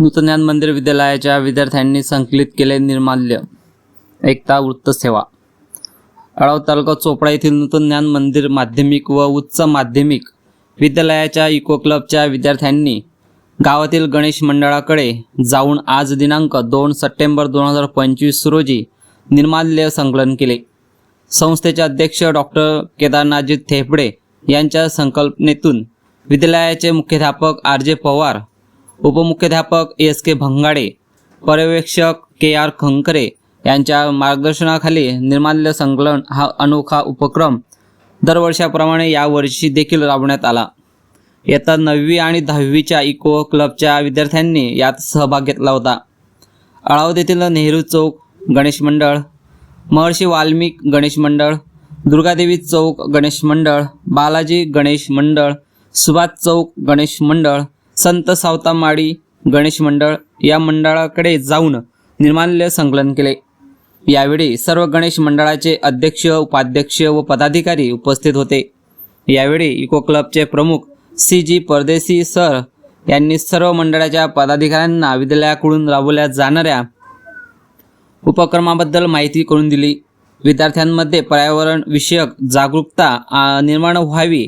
नूतनज्ञान मंदिर विद्यालयाच्या विद्यार्थ्यांनी संकलित केले निर्माल्य. एकता वृत्तसेवा अळाव तालुका चोपडा येथील नूतन ज्ञान मंदिर माध्यमिक व उच्च माध्यमिक विद्यालयाच्या इको क्लबच्या विद्यार्थ्यांनी गावातील गणेश मंडळाकडे जाऊन आज दिनांक दोन सप्टेंबर दोन हजार पंचवीस रोजी निर्माल्य संकलन केले. संस्थेचे अध्यक्ष डॉक्टर केदारनाथजी थेपडे यांच्या संकल्पनेतून विद्यालयाचे मुख्याध्यापक आर जे पवार उपमुख्याध्यापक एस के भंगाडे पर्यवेक्षक के आर खंकरे यांच्या मार्गदर्शनाखाली निर्माल्य संकलन हा अनोखा उपक्रम दरवर्षाप्रमाणे यावर्षी देखील राबवण्यात आला. इयत्ता नववी आणि दहावीच्या इको क्लबच्या विद्यार्थ्यांनी यात सहभाग घेतला होता. अळावत नेहरू चौक गणेश मंडळ महर्षी वाल्मिक गणेश मंडळ दुर्गादेवी चौक गणेश मंडळ बालाजी गणेश मंडळ सुभाष चौक गणेश मंडळ संत सावतामाडी गणेश मंडळ या मंडळाकडे जाऊन निर्माल्य संकलन केले. यावेळी सर्व गणेश मंडळाचे अध्यक्ष उपाध्यक्ष व पदाधिकारी उपस्थित होते. यावेळी इको क्लबचे प्रमुख सी जी परदेसी सर यांनी सर्व मंडळाच्या पदाधिकाऱ्यांना विद्यालयाकडून राबवल्या जाणाऱ्या उपक्रमाबद्दल माहिती करून दिली. विद्यार्थ्यांमध्ये पर्यावरण विषयक जागरूकता निर्माण व्हावी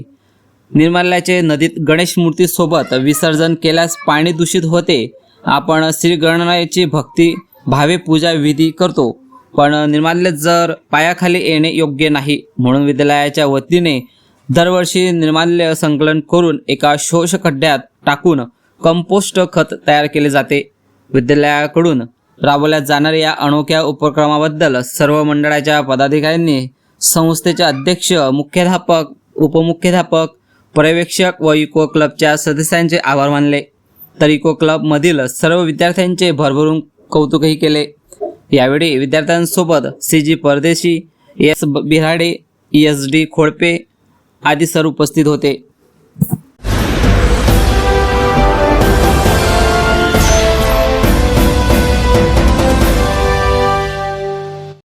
निर्माल्याचे नदीत गणेश मूर्तीसोबत विसर्जन केल्यास पाणी दूषित होते. आपण श्री गणरायाची भक्ती भावे पूजा विधी करतो. पण निर्माल्य जर पायाखाली येणे योग्य नाही म्हणून विद्यालयाच्या वतीने दरवर्षी निर्माल्य संकलन करून एका शोषखड्ड्यात टाकून कंपोस्ट खत तयार केले जाते. विद्यालयाकडून राबवल्या जाणाऱ्या या अनोख्या उपक्रमाबद्दल सर्व मंडळाच्या पदाधिकाऱ्यांनी संस्थेचे अध्यक्ष मुख्याध्यापक उपमुख्याध्यापक पर्यवेक्षक व इको क्लबच्या सदस्यांचे आभार मानले. तर इको क्लबमधील सर्व विद्यार्थ्यांचे भरभरून कौतुकही केले. यावेळी विद्यार्थ्यांसोबत C G Pardeshi S Birade S D Khodpe आदी सर उपस्थित होते.